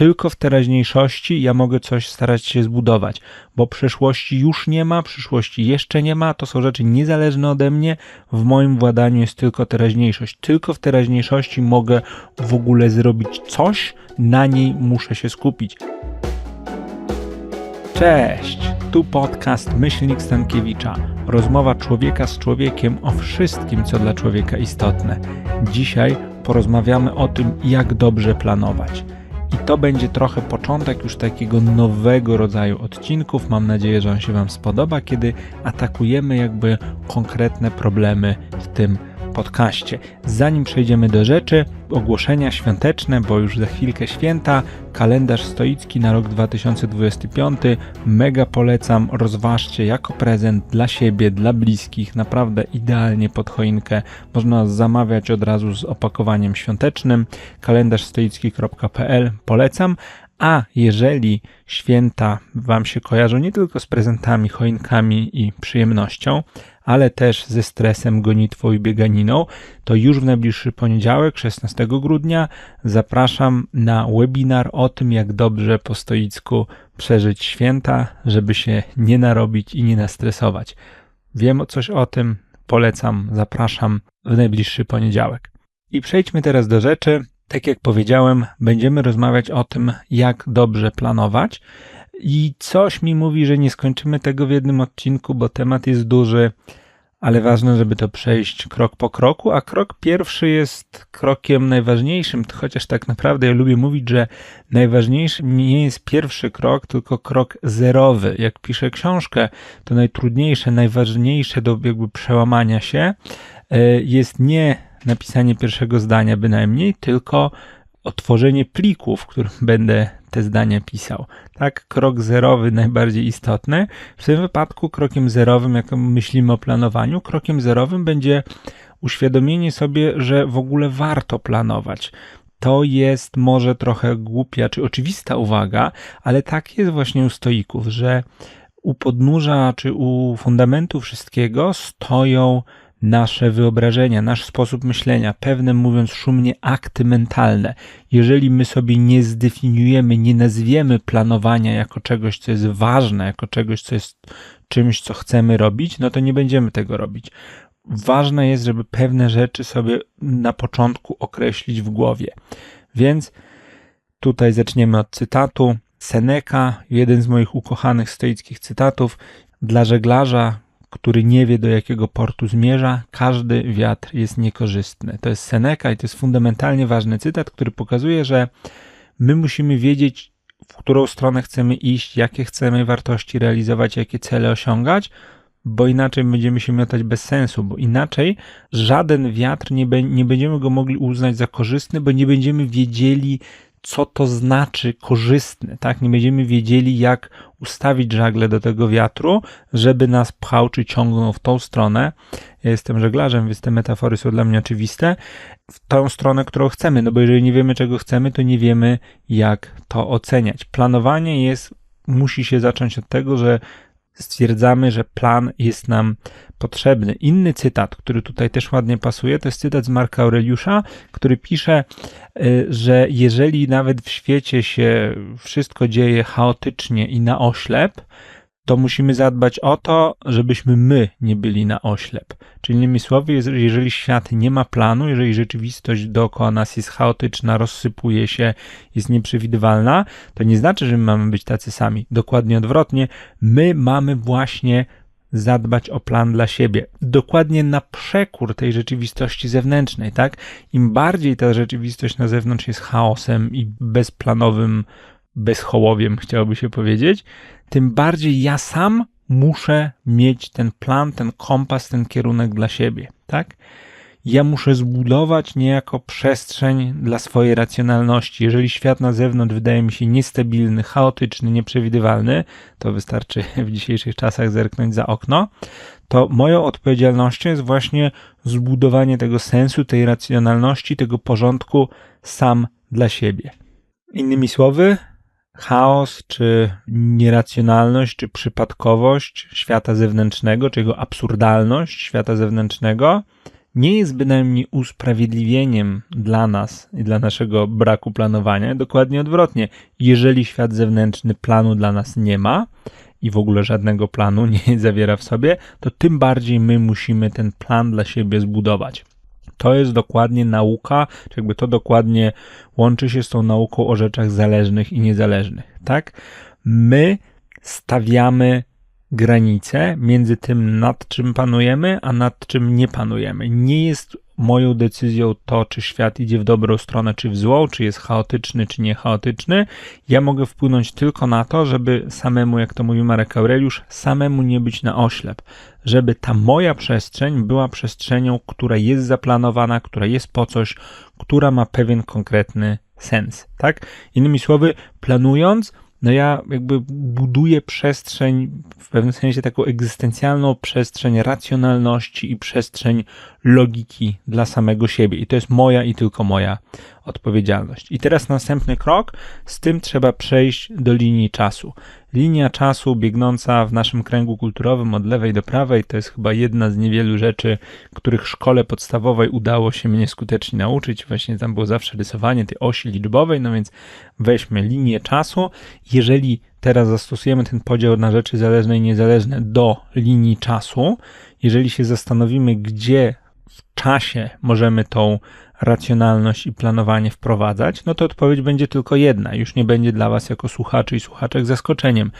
tylko w teraźniejszości ja mogę coś starać się zbudować, bo przeszłości już nie ma, przyszłości jeszcze nie ma, to są rzeczy niezależne ode mnie, w moim władaniu jest tylko teraźniejszość. Tylko w teraźniejszości mogę w ogóle zrobić coś, na niej muszę się skupić. Cześć! Tu podcast Myślnik Stankiewicza. Rozmowa człowieka z człowiekiem o wszystkim, co dla człowieka istotne. Dzisiaj porozmawiamy o tym, jak dobrze planować. I to będzie trochę początek już takiego nowego rodzaju odcinków. Mam nadzieję, że on się Wam spodoba, kiedy atakujemy jakby konkretne problemy w tym podcaście. Zanim przejdziemy do rzeczy, ogłoszenia świąteczne, bo już za chwilkę święta, kalendarz stoicki na rok 2025. Mega polecam, rozważcie jako prezent dla siebie, dla bliskich, naprawdę idealnie pod choinkę. Można zamawiać od razu z opakowaniem świątecznym. kalendarzstoicki.pl polecam. A jeżeli święta Wam się kojarzą nie tylko z prezentami, choinkami i przyjemnością, ale też ze stresem, gonitwą i bieganiną, to już w najbliższy poniedziałek, 16 grudnia, zapraszam na webinar o tym, jak dobrze po stoicku przeżyć święta, żeby się nie narobić i nie nastresować. Wiem coś o tym, polecam, zapraszam w najbliższy poniedziałek. I przejdźmy teraz do rzeczy. Tak jak powiedziałem, będziemy rozmawiać o tym, jak dobrze planować. I coś mi mówi, że nie skończymy tego w jednym odcinku, bo temat jest duży, ale ważne, żeby to przejść krok po kroku. A krok pierwszy jest krokiem najważniejszym, chociaż tak naprawdę ja lubię mówić, że najważniejszy nie jest pierwszy krok, tylko krok zerowy. Jak piszę książkę, to najtrudniejsze, najważniejsze do jakby przełamania się e, jest nie napisanie pierwszego zdania bynajmniej, tylko otworzenie pliku, w którym będę te zdania pisał. Tak, krok zerowy najbardziej istotny. W tym wypadku krokiem zerowym, jak myślimy o planowaniu, krokiem zerowym będzie uświadomienie sobie, że w ogóle warto planować. To jest może trochę głupia czy oczywista uwaga, ale tak jest właśnie u stoików, że u podnóża czy u fundamentu wszystkiego stoją nasze wyobrażenia, nasz sposób myślenia, pewne mówiąc szumnie akty mentalne. Jeżeli my sobie nie zdefiniujemy, nie nazwiemy planowania jako czegoś, co jest ważne, jako czegoś, co jest czymś, co chcemy robić, no to nie będziemy tego robić. Ważne jest, żeby pewne rzeczy sobie na początku określić w głowie. Więc tutaj zaczniemy od cytatu. Seneca, jeden z moich ukochanych stoickich cytatów, dla żeglarza, który nie wie, do jakiego portu zmierza, każdy wiatr jest niekorzystny. To jest Seneca i to jest fundamentalnie ważny cytat, który pokazuje, że my musimy wiedzieć, w którą stronę chcemy iść, jakie chcemy wartości realizować, jakie cele osiągać, bo inaczej będziemy się miotać bez sensu, bo inaczej żaden wiatr nie, be, nie będziemy go mogli uznać za korzystny, bo nie będziemy wiedzieli, co to znaczy korzystny, tak? Nie będziemy wiedzieli, jak ustawić żagle do tego wiatru, żeby nas pchał czy ciągnął w tą stronę. Ja jestem żeglarzem, więc te metafory są dla mnie oczywiste. W tą stronę, którą chcemy, no bo jeżeli nie wiemy, czego chcemy, to nie wiemy, jak to oceniać. Planowanie jest, musi się zacząć od tego, że stwierdzamy, że plan jest nam potrzebny. Inny cytat, który tutaj też ładnie pasuje, to jest cytat z Marka Aureliusza, który pisze, y, że jeżeli nawet w świecie się wszystko dzieje chaotycznie i na oślep, to musimy zadbać o to, żebyśmy my nie byli na oślep. Czyli innymi słowy, jeżeli świat nie ma planu, jeżeli rzeczywistość dookoła nas jest chaotyczna, rozsypuje się, jest nieprzewidywalna, to nie znaczy, że my mamy być tacy sami. Dokładnie odwrotnie, my mamy właśnie zadbać o plan dla siebie. Dokładnie na przekór tej rzeczywistości zewnętrznej, tak? Im bardziej ta rzeczywistość na zewnątrz jest chaosem i bezplanowym bezchołowiem, chciałoby się powiedzieć, tym bardziej ja sam muszę mieć ten plan, ten kompas, ten kierunek dla siebie, tak? Ja muszę zbudować niejako przestrzeń dla swojej racjonalności. Jeżeli świat na zewnątrz wydaje mi się niestabilny, chaotyczny, nieprzewidywalny, to wystarczy w dzisiejszych czasach zerknąć za okno, to moją odpowiedzialnością jest właśnie zbudowanie tego sensu, tej racjonalności, tego porządku sam dla siebie. Innymi słowy, chaos, czy nieracjonalność, czy przypadkowość świata zewnętrznego, czy jego absurdalność świata zewnętrznego nie jest bynajmniej usprawiedliwieniem dla nas i dla naszego braku planowania. Dokładnie odwrotnie. Jeżeli świat zewnętrzny planu dla nas nie ma i w ogóle żadnego planu nie zawiera w sobie, to tym bardziej my musimy ten plan dla siebie zbudować. To jest dokładnie nauka, czy jakby to dokładnie łączy się z tą nauką o rzeczach zależnych i niezależnych, tak? My stawiamy granice między tym, nad czym panujemy, a nad czym nie panujemy. Nie jest moją decyzją to, czy świat idzie w dobrą stronę, czy w złą, czy jest chaotyczny, czy nie chaotyczny. Ja mogę wpłynąć tylko na to, żeby samemu, jak to mówi Marek Aureliusz, samemu nie być na oślep. Żeby ta moja przestrzeń była przestrzenią, która jest zaplanowana, która jest po coś, która ma pewien konkretny sens, tak? Innymi słowy, planując, no ja jakby buduję przestrzeń, w pewnym sensie taką egzystencjalną przestrzeń racjonalności i przestrzeń logiki dla samego siebie. I to jest moja i tylko moja odpowiedzialność. I teraz następny krok, z tym trzeba przejść do linii czasu. Linia czasu biegnąca w naszym kręgu kulturowym od lewej do prawej to jest chyba jedna z niewielu rzeczy, których szkole podstawowej udało się mnie skutecznie nauczyć. Właśnie tam było zawsze rysowanie tej osi liczbowej, no więc weźmy linię czasu. Jeżeli teraz zastosujemy ten podział na rzeczy zależne i niezależne do linii czasu, jeżeli się zastanowimy, gdzie w czasie możemy tą racjonalność i planowanie wprowadzać, no to odpowiedź będzie tylko jedna. Już nie będzie dla Was jako słuchaczy i słuchaczek zaskoczeniem.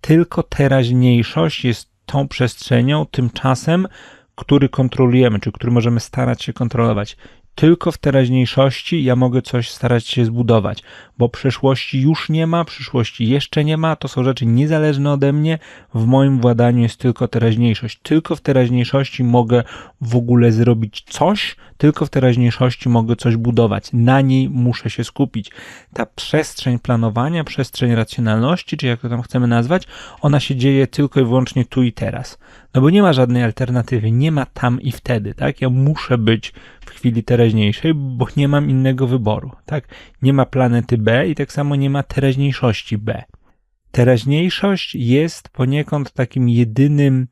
Tylko teraźniejszość jest tą przestrzenią, tym czasem, który kontrolujemy, czy który możemy starać się kontrolować tylko w teraźniejszości ja mogę coś starać się zbudować, bo przeszłości już nie ma, przyszłości jeszcze nie ma, to są rzeczy niezależne ode mnie, w moim władaniu jest tylko teraźniejszość. Tylko w teraźniejszości mogę w ogóle zrobić coś, tylko w teraźniejszości mogę coś budować, na niej muszę się skupić. Ta przestrzeń planowania, przestrzeń racjonalności, czy jak to tam chcemy nazwać, ona się dzieje tylko i wyłącznie tu i teraz. No bo nie ma żadnej alternatywy, nie ma tam i wtedy, tak? Ja muszę być w chwili teraźniejszej, bo nie mam innego wyboru, tak? Nie ma planety B i tak samo nie ma teraźniejszości B. Teraźniejszość jest poniekąd takim jedynym.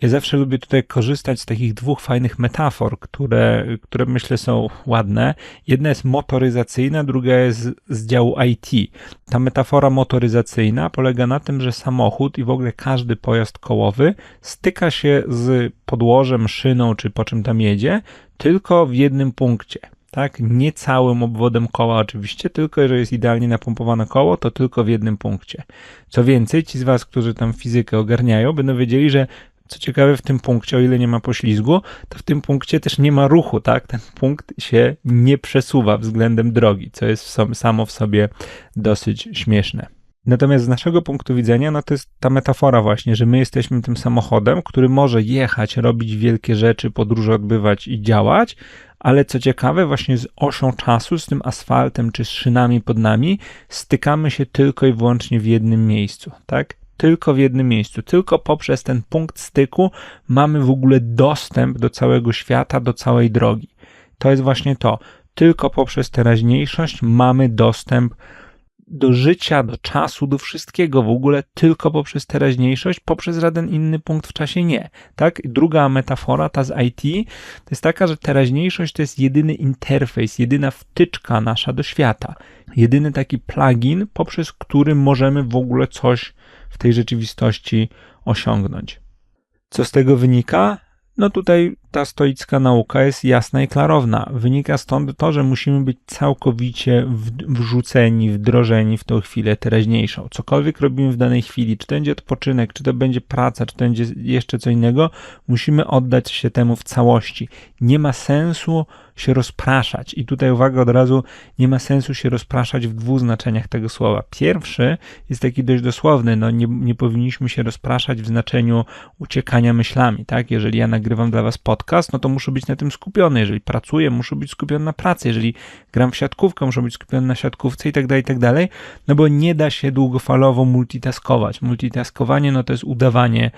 Ja zawsze lubię tutaj korzystać z takich dwóch fajnych metafor, które, które myślę są ładne. Jedna jest motoryzacyjna, druga jest z działu IT. Ta metafora motoryzacyjna polega na tym, że samochód i w ogóle każdy pojazd kołowy styka się z podłożem, szyną czy po czym tam jedzie, tylko w jednym punkcie tak? Nie całym obwodem koła oczywiście, tylko jeżeli jest idealnie napompowane koło, to tylko w jednym punkcie. Co więcej, ci z Was, którzy tam fizykę ogarniają, będą wiedzieli, że co ciekawe, w tym punkcie, o ile nie ma poślizgu, to w tym punkcie też nie ma ruchu, tak? Ten punkt się nie przesuwa względem drogi, co jest samo w sobie dosyć śmieszne. Natomiast z naszego punktu widzenia, no to jest ta metafora właśnie, że my jesteśmy tym samochodem, który może jechać, robić wielkie rzeczy, podróże odbywać i działać, ale co ciekawe, właśnie z osią czasu, z tym asfaltem czy z szynami pod nami, stykamy się tylko i wyłącznie w jednym miejscu, tak? Tylko w jednym miejscu, tylko poprzez ten punkt styku mamy w ogóle dostęp do całego świata, do całej drogi. To jest właśnie to. Tylko poprzez teraźniejszość mamy dostęp do życia, do czasu, do wszystkiego w ogóle tylko poprzez teraźniejszość, poprzez żaden inny punkt w czasie nie. Tak? Druga metafora, ta z IT, to jest taka, że teraźniejszość to jest jedyny interfejs, jedyna wtyczka nasza do świata. Jedyny taki plugin, poprzez który możemy w ogóle coś w tej rzeczywistości osiągnąć. Co z tego wynika? No tutaj ta stoicka nauka jest jasna i klarowna. Wynika stąd to, że musimy być całkowicie wrzuceni, wdrożeni w tą chwilę teraźniejszą. Cokolwiek robimy w danej chwili, czy to będzie odpoczynek, czy to będzie praca, czy to będzie jeszcze co innego, musimy oddać się temu w całości. Nie ma sensu się rozpraszać. I tutaj uwaga od razu, nie ma sensu się rozpraszać w dwóch znaczeniach tego słowa. Pierwszy jest taki dość dosłowny, no nie, nie powinniśmy się rozpraszać w znaczeniu uciekania myślami, tak? Jeżeli ja nagrywam dla was podcast, no to muszę być na tym skupiony. Jeżeli pracuję, muszę być skupiony na pracy. Jeżeli gram w siatkówkę, muszę być skupiony na siatkówce i tak dalej, i tak dalej, no bo nie da się długofalowo multitaskować. Multitaskowanie, no to jest udawanie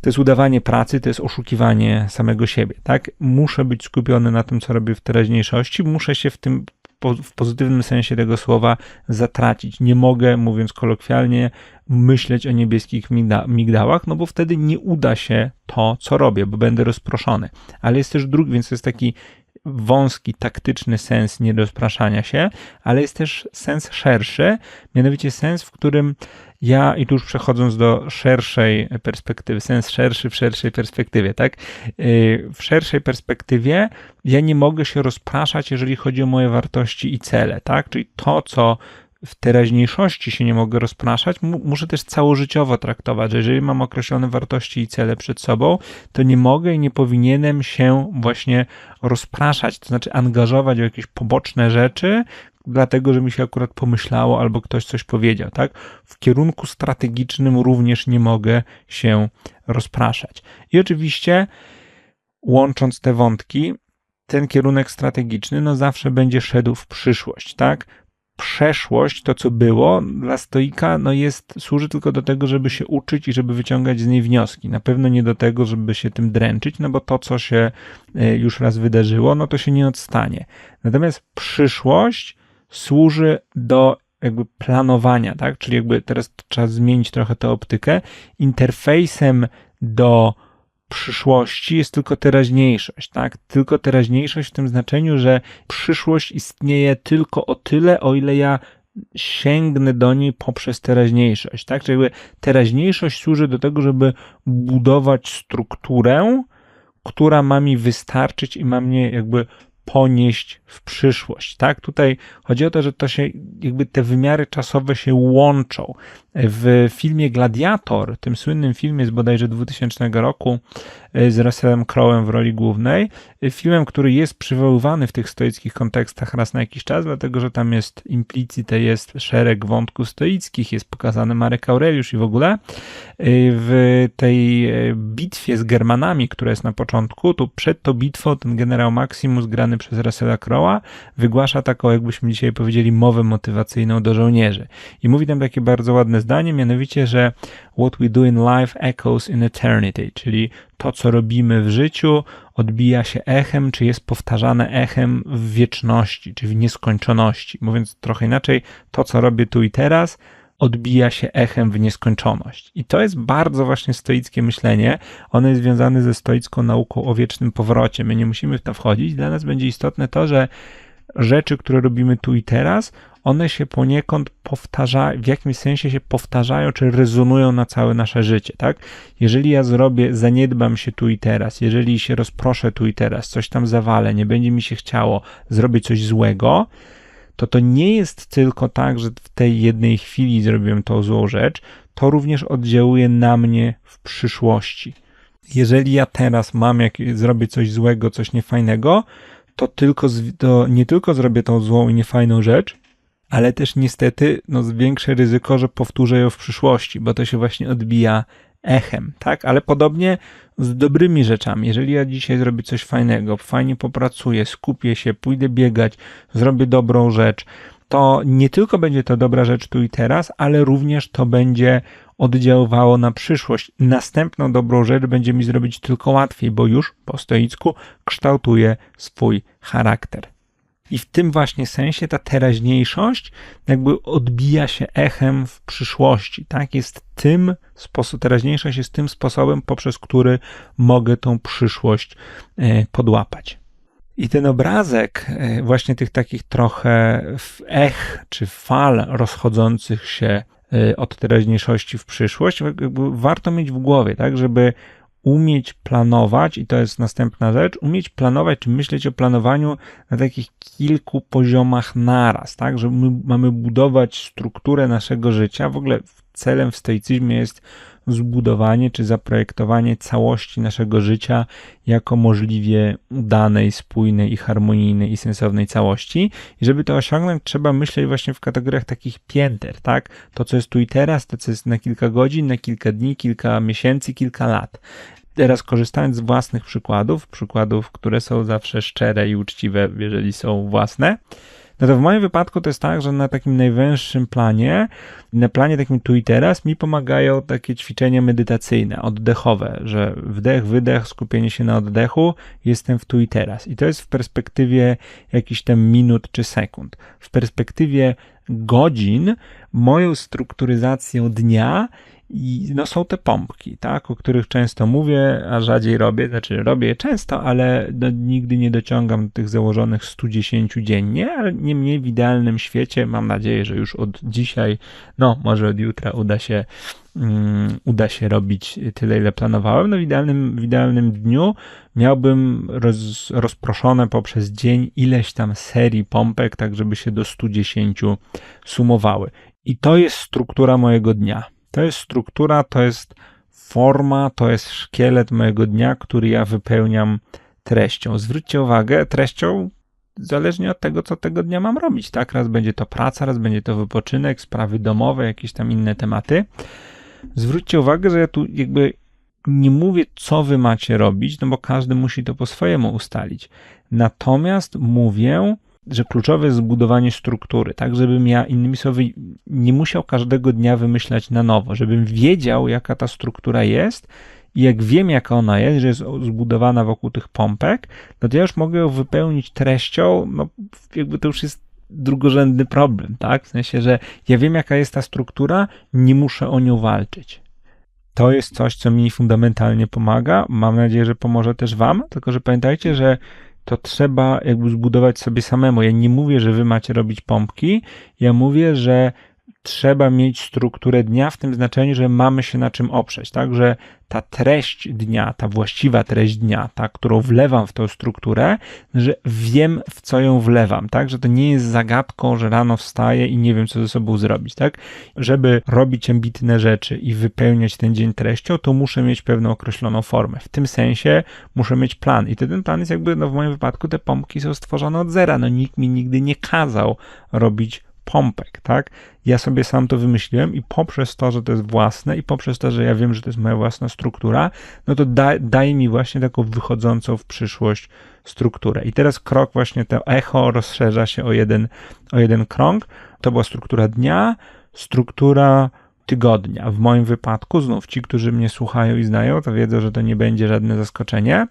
to jest udawanie pracy, to jest oszukiwanie samego siebie, tak? Muszę być skupiony na tym, co robię w teraźniejszości, muszę się w tym po, w pozytywnym sensie tego słowa zatracić. Nie mogę, mówiąc kolokwialnie, myśleć o niebieskich migda migdałach, no bo wtedy nie uda się to, co robię, bo będę rozproszony. Ale jest też drugi, więc to jest taki wąski, taktyczny sens nierozpraszania się, ale jest też sens szerszy, mianowicie sens, w którym ja, i tu już przechodząc do szerszej perspektywy, sens szerszy w szerszej perspektywie, tak? Y, w szerszej perspektywie ja nie mogę się rozpraszać, jeżeli chodzi o moje wartości i cele, tak? Czyli to, co w teraźniejszości się nie mogę rozpraszać, muszę też całożyciowo traktować, że jeżeli mam określone wartości i cele przed sobą, to nie mogę i nie powinienem się właśnie rozpraszać, to znaczy angażować w jakieś poboczne rzeczy, dlatego, że mi się akurat pomyślało albo ktoś coś powiedział, tak? W kierunku strategicznym również nie mogę się rozpraszać. I oczywiście łącząc te wątki, ten kierunek strategiczny no zawsze będzie szedł w przyszłość, tak? przeszłość, to co było, dla stoika no jest, służy tylko do tego, żeby się uczyć i żeby wyciągać z niej wnioski. Na pewno nie do tego, żeby się tym dręczyć, no bo to, co się e, już raz wydarzyło, no to się nie odstanie. Natomiast przyszłość służy do jakby planowania, tak? Czyli jakby teraz trzeba zmienić trochę tę optykę. Interfejsem do przyszłości jest tylko teraźniejszość, tak? Tylko teraźniejszość w tym znaczeniu, że przyszłość istnieje tylko o tyle, o ile ja sięgnę do niej poprzez teraźniejszość, tak? Czyli jakby teraźniejszość służy do tego, żeby budować strukturę, która ma mi wystarczyć i ma mnie jakby ponieść w przyszłość, tak? Tutaj chodzi o to, że to się, jakby te wymiary czasowe się łączą. W filmie Gladiator, tym słynnym filmie z bodajże 2000 roku, e, z Russellem Crowe'em w roli głównej, e, filmem, który jest przywoływany w tych stoickich kontekstach raz na jakiś czas, dlatego, że tam jest implicite, jest szereg wątków stoickich, jest pokazany Marek Aureliusz i w ogóle. E, w tej bitwie z Germanami, która jest na początku, to przed tą bitwą ten generał Maximus, grany przez Russella Crowe'a, wygłasza taką, jakbyśmy dzisiaj powiedzieli, mowę motywacyjną do żołnierzy. I mówi tam takie bardzo ładne zdanie, mianowicie, że what we do in life echoes in eternity, czyli to, co robimy w życiu, odbija się echem, czy jest powtarzane echem w wieczności, czy w nieskończoności. Mówiąc trochę inaczej, to, co robię tu i teraz, odbija się echem w nieskończoność. I to jest bardzo właśnie stoickie myślenie. Ono jest związane ze stoicką nauką o wiecznym powrocie. My nie musimy w to wchodzić. Dla nas będzie istotne to, że rzeczy, które robimy tu i teraz, one się poniekąd powtarzają, w jakimś sensie się powtarzają, czy rezonują na całe nasze życie, tak? Jeżeli ja zrobię, zaniedbam się tu i teraz, jeżeli się rozproszę tu i teraz, coś tam zawalę, nie będzie mi się chciało, zrobić coś złego, to to nie jest tylko tak, że w tej jednej chwili zrobiłem tą złą rzecz, to również oddziałuje na mnie w przyszłości. Jeżeli ja teraz mam jak zrobię coś złego, coś niefajnego, to tylko to nie tylko zrobię tą złą i niefajną rzecz, ale też niestety no, zwiększę ryzyko, że powtórzę ją w przyszłości, bo to się właśnie odbija echem, tak? Ale podobnie z dobrymi rzeczami. Jeżeli ja dzisiaj zrobię coś fajnego, fajnie popracuję, skupię się, pójdę biegać, zrobię dobrą rzecz, to nie tylko będzie to dobra rzecz tu i teraz, ale również to będzie oddziaływało na przyszłość. Następną dobrą rzecz będzie mi zrobić tylko łatwiej, bo już po stoicku kształtuje swój charakter. I w tym właśnie sensie ta teraźniejszość jakby odbija się echem w przyszłości, tak? Jest tym sposób, teraźniejszość jest tym sposobem, poprzez który mogę tą przyszłość e, podłapać. I ten obrazek e, właśnie tych takich trochę ech czy fal rozchodzących się e, od teraźniejszości w przyszłość, warto mieć w głowie, tak, żeby umieć planować, i to jest następna rzecz, umieć planować, czy myśleć o planowaniu na takich kilku poziomach naraz, tak, że my mamy budować strukturę naszego życia. W ogóle celem w stoicyzmie jest zbudowanie czy zaprojektowanie całości naszego życia jako możliwie udanej, spójnej i harmonijnej i sensownej całości. I żeby to osiągnąć, trzeba myśleć właśnie w kategoriach takich pięter, tak? To, co jest tu i teraz, to, co jest na kilka godzin, na kilka dni, kilka miesięcy, kilka lat. Teraz korzystając z własnych przykładów, przykładów, które są zawsze szczere i uczciwe, jeżeli są własne, No to w moim wypadku to jest tak, że na takim najwęższym planie, na planie takim tu i teraz mi pomagają takie ćwiczenia medytacyjne, oddechowe, że wdech, wydech, skupienie się na oddechu, jestem w tu i teraz. I to jest w perspektywie jakichś tam minut czy sekund. W perspektywie godzin moją strukturyzacją dnia i no są te pompki, tak, o których często mówię, a rzadziej robię, znaczy robię je często, ale no, nigdy nie dociągam do tych założonych 110 dziennie, ale niemniej w idealnym świecie mam nadzieję, że już od dzisiaj, no może od jutra uda się um, uda się robić tyle, ile planowałem. No w idealnym, w idealnym dniu miałbym roz, rozproszone poprzez dzień ileś tam serii pompek, tak żeby się do 110 sumowały. I to jest struktura mojego dnia to jest struktura, to jest forma, to jest szkielet mojego dnia, który ja wypełniam treścią. Zwróćcie uwagę, treścią zależnie od tego, co tego dnia mam robić, tak? Raz będzie to praca, raz będzie to wypoczynek, sprawy domowe, jakieś tam inne tematy. Zwróćcie uwagę, że ja tu jakby nie mówię, co wy macie robić, no bo każdy musi to po swojemu ustalić. Natomiast mówię, że kluczowe jest zbudowanie struktury, tak, żebym ja innymi słowy nie musiał każdego dnia wymyślać na nowo, żebym wiedział, jaka ta struktura jest i jak wiem, jaka ona jest, że jest zbudowana wokół tych pompek, no to ja już mogę ją wypełnić treścią, no jakby to już jest drugorzędny problem, tak? W sensie, że ja wiem, jaka jest ta struktura, nie muszę o nią walczyć. To jest coś, co mi fundamentalnie pomaga. Mam nadzieję, że pomoże też Wam, tylko że pamiętajcie, że to trzeba jakby zbudować sobie samemu. Ja nie mówię, że wy macie robić pompki, ja mówię, że trzeba mieć strukturę dnia w tym znaczeniu, że mamy się na czym oprzeć, tak, że ta treść dnia, ta właściwa treść dnia, ta, którą wlewam w tą strukturę, że wiem, w co ją wlewam, tak, że to nie jest zagadką, że rano wstaję i nie wiem, co ze sobą zrobić, tak, żeby robić ambitne rzeczy i wypełniać ten dzień treścią, to muszę mieć pewną określoną formę. W tym sensie muszę mieć plan. I ten plan jest jakby, no w moim wypadku te pompki są stworzone od zera, no nikt mi nigdy nie kazał robić pompek, tak? Ja sobie sam to wymyśliłem i poprzez to, że to jest własne i poprzez to, że ja wiem, że to jest moja własna struktura, no to da, daje mi właśnie taką wychodzącą w przyszłość strukturę. I teraz krok właśnie to echo rozszerza się o jeden, o jeden krąg. To była struktura dnia, struktura tygodnia. W moim wypadku, znów ci, którzy mnie słuchają i znają, to wiedzą, że to nie będzie żadne zaskoczenie.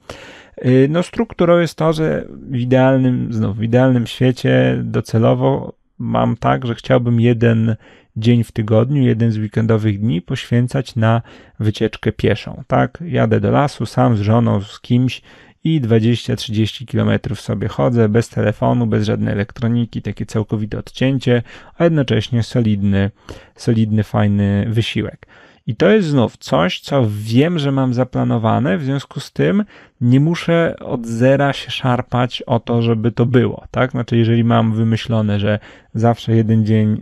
Y, no, strukturą jest to, że w idealnym, znów w idealnym świecie docelowo mam tak, że chciałbym jeden dzień w tygodniu, jeden z weekendowych dni poświęcać na wycieczkę pieszą. Tak, jadę do lasu sam z żoną, z kimś i 20-30 km sobie chodzę bez telefonu, bez żadnej elektroniki, takie całkowite odcięcie, a jednocześnie solidny, solidny, fajny wysiłek. I to jest znów coś, co wiem, że mam zaplanowane, w związku z tym nie muszę od zera się szarpać o to, żeby to było, tak? Znaczy, jeżeli mam wymyślone, że zawsze jeden dzień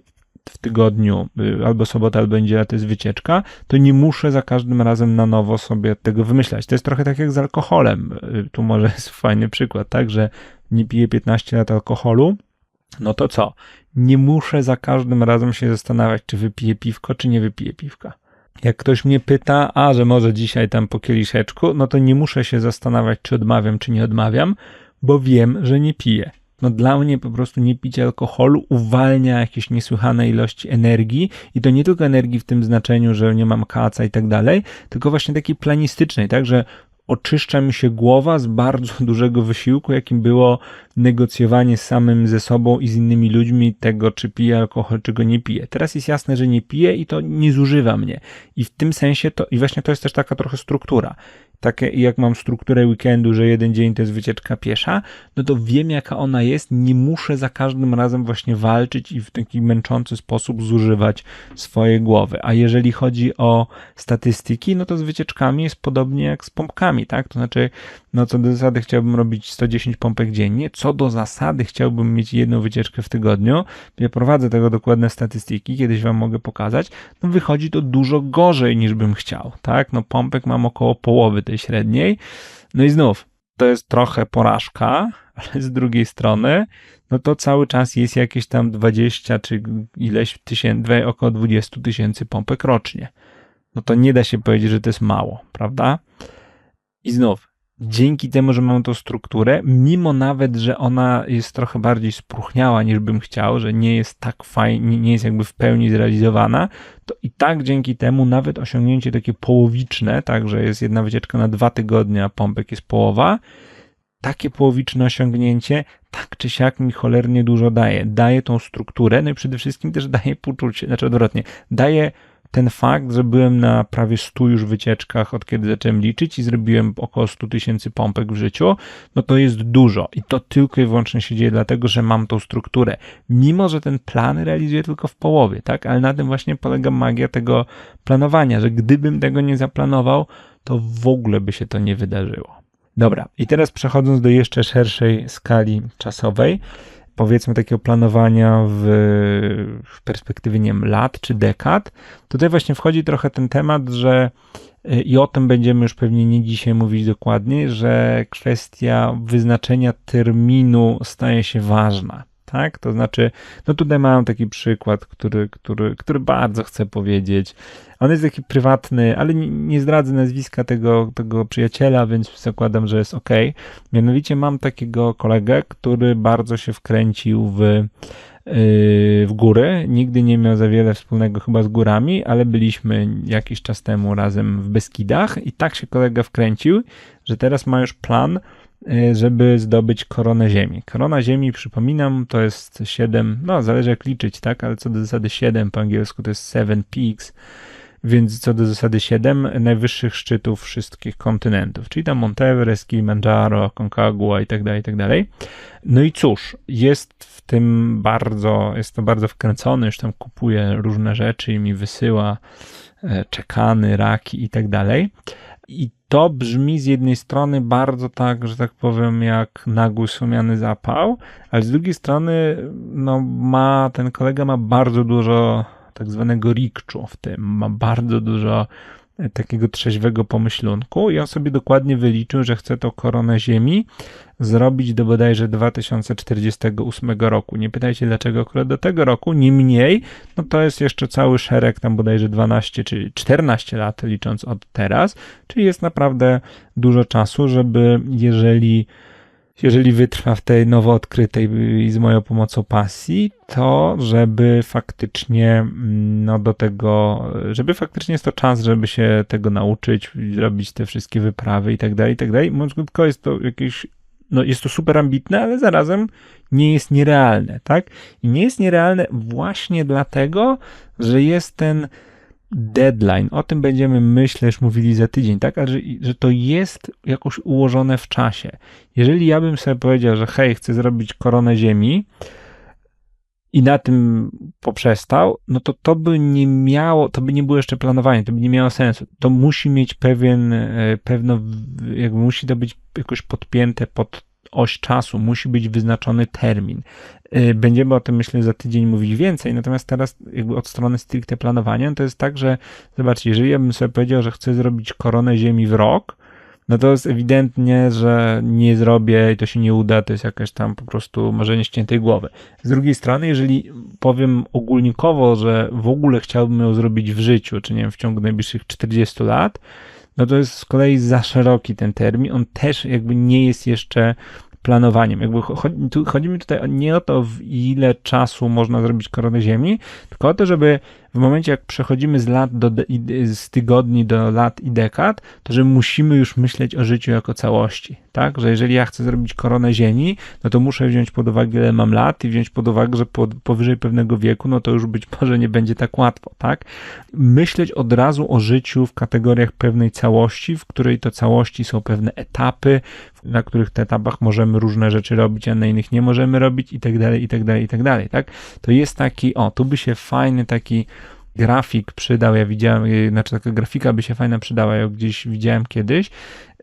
w tygodniu, y, albo sobota, albo niedziela to jest wycieczka, to nie muszę za każdym razem na nowo sobie tego wymyślać. To jest trochę tak jak z alkoholem. Y, tu może jest fajny przykład, tak, że nie piję 15 lat alkoholu, no to co? Nie muszę za każdym razem się zastanawiać, czy wypiję piwko, czy nie wypiję piwka. Jak ktoś mnie pyta, a że może dzisiaj tam po kieliszeczku, no to nie muszę się zastanawiać, czy odmawiam, czy nie odmawiam, bo wiem, że nie piję. No dla mnie po prostu nie picie alkoholu uwalnia jakieś niesłychane ilości energii i to nie tylko energii w tym znaczeniu, że nie mam kaca i tak dalej, tylko właśnie takiej planistycznej, tak, że oczyszcza mi się głowa z bardzo dużego wysiłku, jakim było negocjowanie samym ze sobą i z innymi ludźmi tego, czy piję alkohol, czy go nie piję. Teraz jest jasne, że nie piję i to nie zużywa mnie. I w tym sensie to, i właśnie to jest też taka trochę struktura takie jak mam strukturę weekendu, że jeden dzień to jest wycieczka piesza, no to wiem jaka ona jest, nie muszę za każdym razem właśnie walczyć i w taki męczący sposób zużywać swojej głowy. A jeżeli chodzi o statystyki, no to z wycieczkami jest podobnie jak z pompkami, tak? To znaczy, no co do zasady chciałbym robić 110 pompek dziennie, co do zasady chciałbym mieć jedną wycieczkę w tygodniu. Ja prowadzę tego dokładne statystyki, kiedyś wam mogę pokazać. No wychodzi to dużo gorzej niż bym chciał, tak? No pompek mam około połowy tej średniej. No i znów, to jest trochę porażka, ale z drugiej strony, no to cały czas jest jakieś tam 20 czy ileś tysięcy, około 20 tysięcy pompek rocznie. No to nie da się powiedzieć, że to jest mało, prawda? I znów, dzięki temu, że mam tą strukturę, mimo nawet, że ona jest trochę bardziej spróchniała niż bym chciał, że nie jest tak fajnie, nie jest jakby w pełni zrealizowana, to i tak dzięki temu nawet osiągnięcie takie połowiczne, tak, że jest jedna wycieczka na dwa tygodnie, a pompek jest połowa, takie połowiczne osiągnięcie tak czy siak mi cholernie dużo daje. Daje tą strukturę, no i przede wszystkim też daje poczucie, znaczy odwrotnie, daje ten fakt, że byłem na prawie 100 już wycieczkach od kiedy zacząłem liczyć i zrobiłem około 100 tysięcy pompek w życiu, no to jest dużo i to tylko i wyłącznie się dzieje dlatego, że mam tą strukturę. Mimo, że ten plan realizuję tylko w połowie, tak? Ale na tym właśnie polega magia tego planowania, że gdybym tego nie zaplanował, to w ogóle by się to nie wydarzyło. Dobra, i teraz przechodząc do jeszcze szerszej skali czasowej, powiedzmy takiego planowania w, w perspektywie nie wiem, lat czy dekad, tutaj właśnie wchodzi trochę ten temat, że y, i o tym będziemy już pewnie nie dzisiaj mówić dokładnie, że kwestia wyznaczenia terminu staje się ważna tak? To znaczy, no tutaj mam taki przykład, który, który, który bardzo chcę powiedzieć. On jest taki prywatny, ale nie, nie zdradzę nazwiska tego, tego przyjaciela, więc zakładam, że jest ok. Mianowicie mam takiego kolegę, który bardzo się wkręcił w yy, w góry. Nigdy nie miał za wiele wspólnego chyba z górami, ale byliśmy jakiś czas temu razem w Beskidach i tak się kolega wkręcił, że teraz ma już plan żeby zdobyć koronę Ziemi. Korona Ziemi, przypominam, to jest 7, no zależy jak liczyć, tak, ale co do zasady 7 po angielsku to jest 7 peaks, więc co do zasady 7 najwyższych szczytów wszystkich kontynentów, czyli tam Monteverest, Kilimanjaro, Concagua i tak dalej, i tak dalej. No i cóż, jest w tym bardzo, jest to bardzo wkręcony, już tam kupuje różne rzeczy i mi wysyła e, czekany, raki i tak dalej. I to brzmi z jednej strony bardzo tak, że tak powiem, jak nagły sumiany zapał, ale z drugiej strony, no ma, ten kolega ma bardzo dużo tak zwanego rikczu w tym, ma bardzo dużo takiego trzeźwego pomyślunku i on sobie dokładnie wyliczył, że chce tą koronę Ziemi zrobić do bodajże 2048 roku. Nie pytajcie dlaczego akurat do tego roku, niemniej, no to jest jeszcze cały szereg, tam bodajże 12 czy 14 lat licząc od teraz, czyli jest naprawdę dużo czasu, żeby jeżeli jeżeli wytrwa w tej nowo odkrytej i z moją pomocą pasji, to żeby faktycznie mm, no do tego, żeby faktycznie jest to czas, żeby się tego nauczyć, zrobić te wszystkie wyprawy i tak dalej, i tak dalej. Mówiąc krótko, jest to jakieś, no jest to super ambitne, ale zarazem nie jest nierealne, tak? I nie jest nierealne właśnie dlatego, że jest ten deadline. O tym będziemy, myślę, już mówili za tydzień, tak? Ale że, że to jest jakoś ułożone w czasie. Jeżeli ja bym sobie powiedział, że hej, chcę zrobić koronę Ziemi i na tym poprzestał, no to to by nie miało, to by nie było jeszcze planowanie, to by nie miało sensu. To musi mieć pewien, e, pewno, jakby musi to być jakoś podpięte pod oś czasu, musi być wyznaczony termin. Y, będziemy o tym, myślę, za tydzień mówić więcej, natomiast teraz jakby od strony stricte planowania, to jest tak, że zobaczcie, jeżeli ja bym sobie powiedział, że chcę zrobić koronę Ziemi w rok, no to jest ewidentnie, że nie zrobię i to się nie uda, to jest jakaś tam po prostu marzenie ściętej głowy. Z drugiej strony, jeżeli powiem ogólnikowo, że w ogóle chciałbym ją zrobić w życiu, czy nie wiem, w ciągu najbliższych 40 lat, no to jest z kolei za szeroki ten termin. On też jakby nie jest jeszcze planowaniem. Jakby chodzi, tu, chodzi mi tutaj nie o to, w ile czasu można zrobić koronę Ziemi, tylko o to, żeby w momencie, jak przechodzimy z lat do, z tygodni do lat i dekad, to że musimy już myśleć o życiu jako całości, tak? Że jeżeli ja chcę zrobić koronę Ziemi, no to muszę wziąć pod uwagę, ile mam lat i wziąć pod uwagę, że po, powyżej pewnego wieku, no to już być może nie będzie tak łatwo, tak? Myśleć od razu o życiu w kategoriach pewnej całości, w której to całości są pewne etapy, na których te etapach możemy różne rzeczy robić, a na innych nie możemy robić i tak dalej, i tak dalej, i tak dalej, tak? To jest taki, o, tu by się fajny taki grafik przydał, ja widziałem, y, znaczy taka grafika by się fajna przydała, ja gdzieś widziałem kiedyś,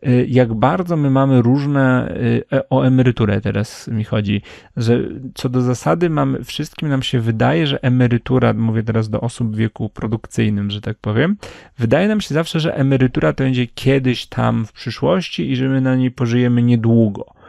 y, jak bardzo my mamy różne, y, e, o emeryturę teraz mi chodzi, że co do zasady mamy, wszystkim nam się wydaje, że emerytura, mówię teraz do osób w wieku produkcyjnym, że tak powiem, wydaje nam się zawsze, że emerytura to będzie kiedyś tam w przyszłości i że my na niej pożyjemy niedługo.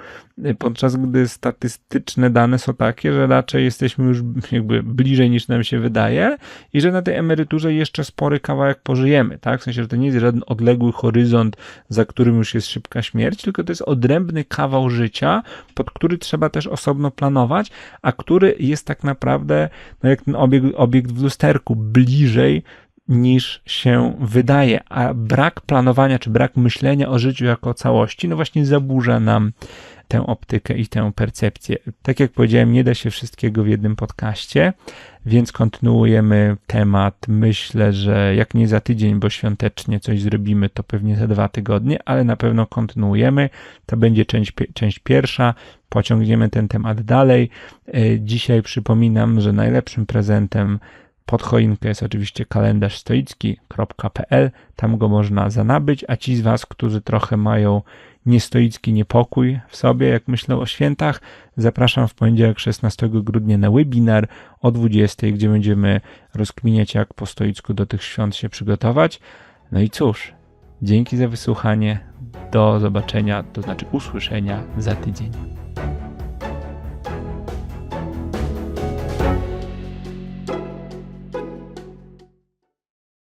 Podczas gdy statystyczne dane są takie, że raczej jesteśmy już jakby bliżej niż nam się wydaje i że na tej emeryturze jeszcze spory kawałek pożyjemy, tak? W sensie, że to nie jest żaden odległy horyzont, za którym już jest szybka śmierć, tylko to jest odrębny kawał życia, pod który trzeba też osobno planować, a który jest tak naprawdę, no jak ten obiekt, obiekt w lusterku, bliżej niż się wydaje, a brak planowania czy brak myślenia o życiu jako całości, no właśnie zaburza nam tę optykę i tę percepcję. Tak jak powiedziałem, nie da się wszystkiego w jednym podcaście, więc kontynuujemy temat. Myślę, że jak nie za tydzień, bo świątecznie coś zrobimy, to pewnie za dwa tygodnie, ale na pewno kontynuujemy. To będzie część, część pierwsza. Pociągniemy ten temat dalej. E, Dzisiaj przypominam, że najlepszym prezentem pod choinkę jest oczywiście kalendarz stoicki.pl, tam go można zanabyć, a ci z Was, którzy trochę mają niestoicki niepokój w sobie, jak myślę o świętach, zapraszam w poniedziałek 16 grudnia na webinar o 20, gdzie będziemy rozkminiać, jak po stoicku do tych świąt się przygotować. No i cóż, dzięki za wysłuchanie, do zobaczenia, to znaczy usłyszenia za tydzień.